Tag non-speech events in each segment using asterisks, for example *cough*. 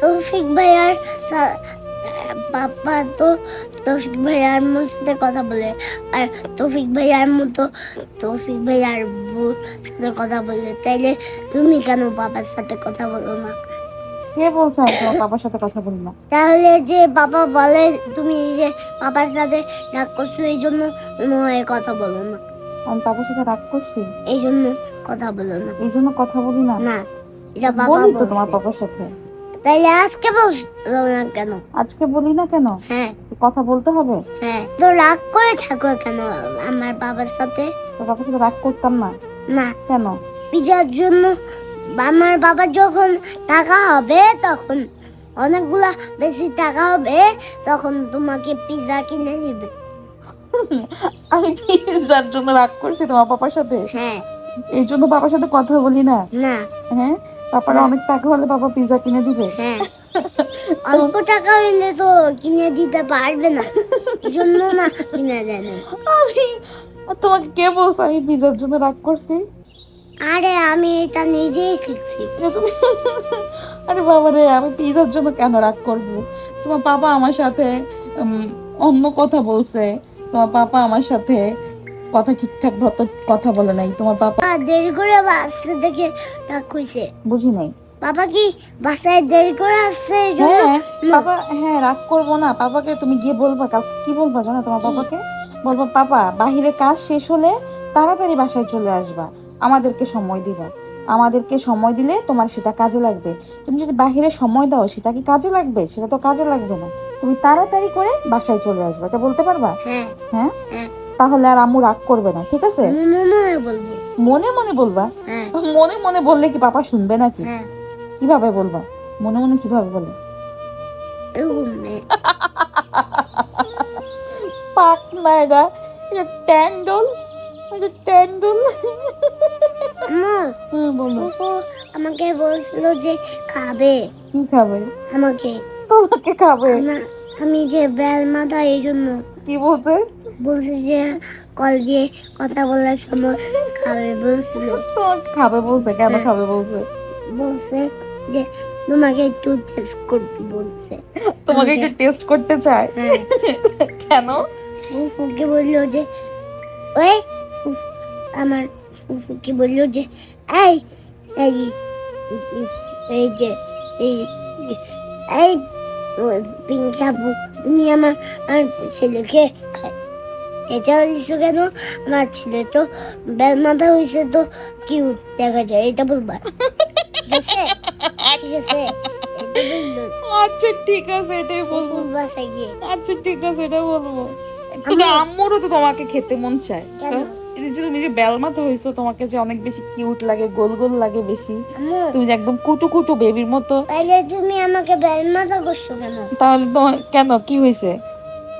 তৌফিক পাপা তো তৌফিক মোর সাথে কথা বলে। আর তৌফিক মতো তৌফিক বউর সাথে কথা বলে। তাইলে তুমি কেন বাবার সাথে কথা বলো না? কে বলছে আমি তোমার বাবার সাথে কথা বলি না? তাহলে যে বাবা বলে তুমি যে বাবার সাথে রাগ করছ এই জন্য হয় কথা বলো না। আমি বাবার সাথে রাগ করছি? এই জন্য কথা বলো না। এই জন্য কথা বলি না? না। এটা বাবা বলি তো তোমার বাবার সাথে। তাইলে আজকে বলল না কেন? আজকে বলি না কেন? হ্যাঁ। কথা বলতে হবে? হ্যাঁ। তো রাগ করে থাকো কেন আমার বাবার সাথে? তোর বাবার সাথে রাগ করতাম না। না। কেন? পিজার জন্য আমার বাবার যখন টাকা হবে তখন অনেকগুলা বেশি টাকা হবে তখন তোমাকে পিজা কিনে দিবে। *laughs* আমি পিৎজার জন্য রাগ করছি তোমার বাবার সাথে? হ্যাঁ। এই জন্য বাবার সাথে কথা বলি না? না। হ্যাঁ? বাবার অনেক টাকা হলে বাবা পিৎজা কিনে দিবে। হ্যাঁ। অল্প টাকা হইলে তো কিনে দিতে পারবে না। জন্য না কিনে দেয় না আমি তোমাকে কে বলছে আমি পিৎজার জন্য রাগ করছি? আরে আমি এটা নিজেই শিখছি। আরে বাবা রে আমি পিৎজার জন্য কেন রাগ করব? তোমার পাপা আমার সাথে অন্য কথা বলছে। তোমার পাপা আমার সাথে কথা ঠিকঠাক মতো কথা বলে নাই। তোমার আর দেরি করে বাসে দেখে রাগ হইছে বুঝি নাই। বাবা কি বাসায় দেরি করে আসছে হ্যাঁ বাবা হ্যাঁ রাগ করব না। পাপাকে তুমি গিয়ে বলবা কি বলবা জানো তোমার পাপাকে? বলবা পাপা বাহিরে কাজ শেষ হলে তাড়াতাড়ি বাসায় চলে আসবা। আমাদেরকে সময় দিবা। আমাদেরকে সময় দিলে তোমার সেটা কাজে লাগবে। তুমি যদি বাহিরে সময় দাও সেটা কি কাজে লাগবে? সেটা তো কাজে লাগবে না। তুমি তাড়াতাড়ি করে বাসায় চলে আসবা। এটা বলতে পারবা? হ্যাঁ। হ্যাঁ? হ্যাঁ। তাহলে আর আম্মু রাগ করবে না ঠিক আছে? মনে মনে বলব। মনে মনে বলবা? হ্যাঁ। মনে মনে বললে কি পাপা শুনবে নাকি? হ্যাঁ। কীভাবে বলবা? মনে মনে কীভাবে বলে? পাক না এটা। এটা ট্যান্ডল। এটা ট্যান্ডল। হ্যাঁ আমাকে বলছিল যে খাবে। কি খাবে? আমাকে। তোমাকে খাবে? আমা- আমি যে বেল মাথা এই জন্য। কি বলতে? বলছে যে কল দিয়ে কথা বলার সময় খাবে বলছিল। খাবে বলছে? কেন হ্যাঁ। খাবে বলছে? বলছে যে তোমাকে একটু টেস্ট করতে বলছে। তোমাকে একটু টেস্ট করতে চায়? হ্যাঁ। কেন? ফুফুকে বলল যে ওই আমার ফুফুকে বলল যে এই এই এই যে এই এই পিঙ্কি আপু তুমি আমার আমার ছেলেকে এটা হয়েছে কেন আমার ছেলে তো মাথা হয়েছে তো কি দেখা যায় এটা বলবা ঠিক আছে ঠিক আছে আচ্ছা ঠিক আছে এটাই বলব আচ্ছা ঠিক আছে এটা বলব কিন্তু আম্মুরও তো তোমাকে খেতে মন চায় কেন? এই যে তুমি যে বেলমাতে হইছো তোমাকে যে অনেক বেশি কিউট লাগে গোল গোল লাগে বেশি তুমি যে একদম কুটু কুটু বেবির মতো। তাহলে তুমি আমাকে বেলমা তো করছ কেন? তাহলে তোমার কেন কি হয়েছে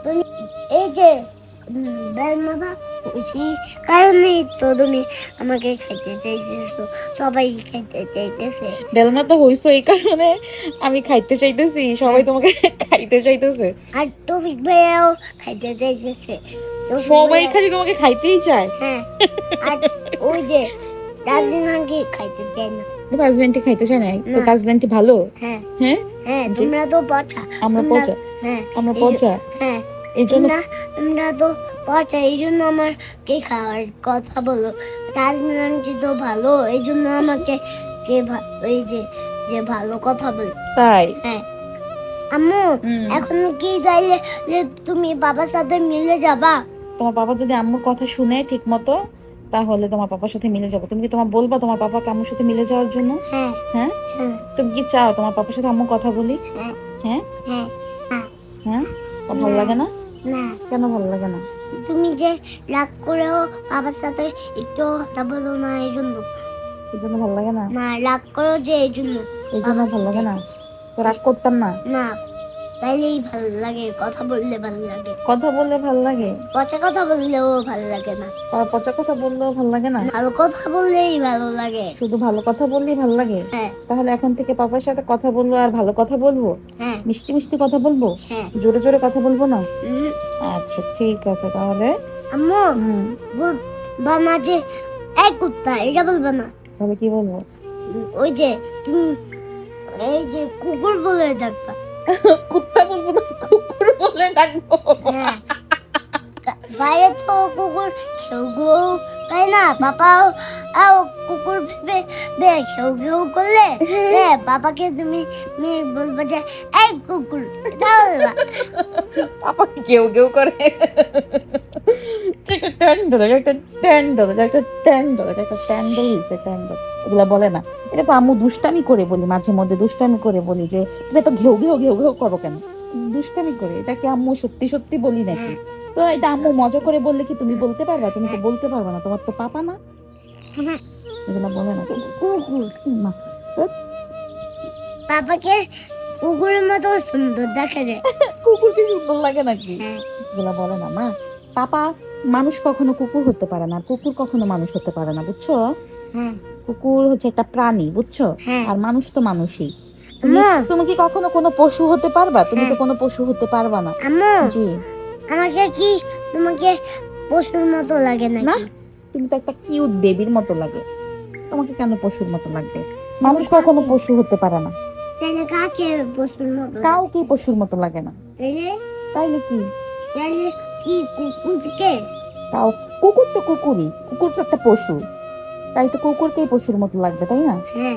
তুমি এই যে উম, কারণে তো তুমি আমাকে খাইতে চাইতেছো সবাই খাইতে চাইতেছে। বেলমাতা হইছো এই কারণে আমি খাইতে চাইতেছি সবাই তোমাকে খাইতে চাইতেছে। আর তৌফিক ভাইয়াও খাইতে চাইতেছে। সবাই খালি তোমাকে খাইতেই চায়। হ্যাঁ আর ওই যে দার্জিলিং আঙ্কি খাইতে চায় না। প্রেসিডেন্টে খাইতে চায় না তো। ভালো। হ্যাঁ। হ্যাঁ? হ্যাঁ তোমরা তো পচা। আমরা পচা। হ্যাঁ আমরা পচা। হ্যাঁ। এই জন্য তোমরা তো পচা এই জন্য আমার কে খাওয়ার কথা বলো। রাজমিনানটি তো ভালো? এই জন্য আমাকে কে ওই যে যে ভালো কথা বলে তাই? হ্যাঁ। আম্মু এখন কি চাইলে যে তুমি বাবার সাথে মিলে যাবা? তোমার বাবা যদি আম্মুর কথা শুনে ঠিক মতো তাহলে তোমার বাবার সাথে মিলে যাব। তুমি কি তোমার বলবা তোমার পাপাকে আম্মুর সাথে মিলে যাওয়ার জন্য? হ্যাঁ। হ্যাঁ? হ্যাঁ। তুমি কি চাও তোমার পাপার সাথে আম্মু কথা বলি? হ্যাঁ। হ্যাঁ? হ্যাঁ। হ্যাঁ? ভালো লাগে না? না। কেন ভালো লাগে না? তুমি যে রাগ করেও বাবার সাথে একটু কথা বলো না এই জন্য। এই জন্য ভালো লাগে না? না রাগ করো যে এই জন্য। এই জন্য ভালো লাগে না? রাগ করতাম না? না। তাইলেই ভালো লাগে কথা বললে ভালো লাগে। কথা বললে ভালো লাগে? পচা কথা বললেও ভালো লাগে না। পচা কথা বললেও ভালো লাগে না? ভালো কথা বললেই ভালো লাগে। শুধু ভালো কথা বললেই ভালো লাগে? হ্যাঁ। তাহলে এখন থেকে পাপার সাথে কথা বলব আর ভালো কথা বলব? হ্যাঁ। মিষ্টি মিষ্টি কথা বলব? হ্যাঁ। জোরে জোরে কথা বলব না? আচ্ছা ঠিক আছে তাহলে। আম্মু বলবা না যে এই কুত্তা এটা বলবা না। তাহলে কি বলব? ওই যে তুমি এই যে কুকুর বলে ডাকবা। কুত্তা বলব না কুকুর বলে ডাকবো হ্যাঁ কা- বাইরে তো কুকুর খেউ ঘেউ তাই না আও কুকুর ভেবে বে খেউ ঘেউ করলে রে বাবাকে তুমি বলবা যে, এই কুকুর করে একটা ট্যান্ডল একটা ট্যান্ডল একটা ট্যান্ডল একটা এগুলা বলে না। এটা তো আম্মু দুষ্টামি করে বলি, মাঝে মধ্যে দুষ্টামি করে বলি যে, তুমি তো ঘেউ ঘেউ ঘেউ ঘেউ করো কেন? দুষ্টামি করে এটাকে আম্মু সত্যি সত্যি বলি নাকি? তো এটা আম্মু মজা করে বললে কি তুমি বলতে পারবা? তুমি তো বলতে পারবা না তোমার তো পাপা না। এগুলা বলে না। না পাপাকে কুকুরের মতো সুন্দর দেখা যায়। কুকুরকে সুন্দর লাগে নাকি? হ্যাঁ। এগুলা বলে না মা। পাপা মানুষ কখনো কুকুর হতে পারে না কুকুর কখনো মানুষ হতে পারে না বুঝছ? হ্যাঁ। কুকুর হচ্ছে একটা প্রাণী বুঝছ? হ্যাঁ। আর মানুষ তো মানুষই। তুমি তুমি কি কখনো কোনো পশু হতে পারবা? তুমি তো হ্যাঁ। কোনো পশু হতে পারবা না। জি। আমাকে কি তোমাকে পশুর মতো লাগে না তুমি তো একটা কিউট বেবির মতো লাগে। তোমাকে কেন পশুর মতো লাগবে? মানুষ কখনো পশু হতে পারে না। তাহলে কাকে পশুর মতো? কাউকে পশুর মতো লাগে না। তাইলে কি? তাহলে কি কুকুরকে? তাও কুকুর তো কুকুরই কুকুর তো একটা পশু। তাই তো কুকুরকেই পশুর মতো লাগবে তাই না? হ্যাঁ।